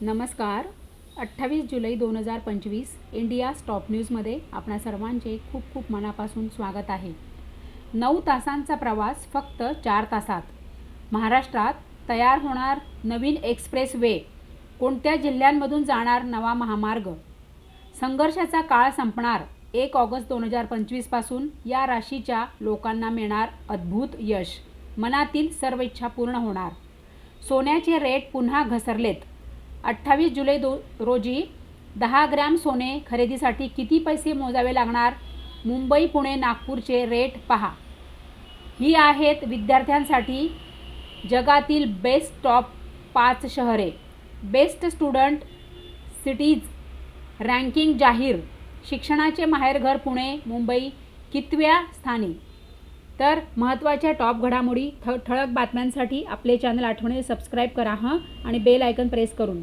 नमस्कार. अठ्ठावीस जुलै दोन हजार पंचवीस इंडिया स्टॉप न्यूजमध्ये आपणा सर्वांचे खूप खूप मनापासून स्वागत आहे. नऊ तासांचा प्रवास फक्त चार तासात. महाराष्ट्रात तयार होणार नवीन एक्सप्रेस वे कोणत्या जिल्ह्यांमधून जाणार नवा महामार्ग? संघर्षाचा काळ संपणार एक ऑगस्ट दोन हजार पंचवीसपासून या राशीच्या लोकांना मिळणार अद्भुत यश. मनातील सर्व इच्छा पूर्ण होणार. सोन्याचे रेट पुन्हा घसरलेत. अठ्ठावीस जुलै दो रोजी दहा ग्रॅम सोने खरेदीसाठी किती पैसे मोजावे लागणार? मुंबई पुणे नागपूरचे रेट पहा. ही आहेत विद्यार्थ्यांसाठी जगातील बेस्ट टॉप पाच शहरे. बेस्ट स्टुडंट सिटीज रँकिंग जाहीर. शिक्षणाचे माहेरघर पुणे मुंबई कितव्या स्थानी? तर महत्त्वाच्या टॉप घडामोडी थ ठळक बातम्यांसाठी आपले चॅनल आठवणे सबस्क्राईब करा हां? आणि बेल आयकन प्रेस करून.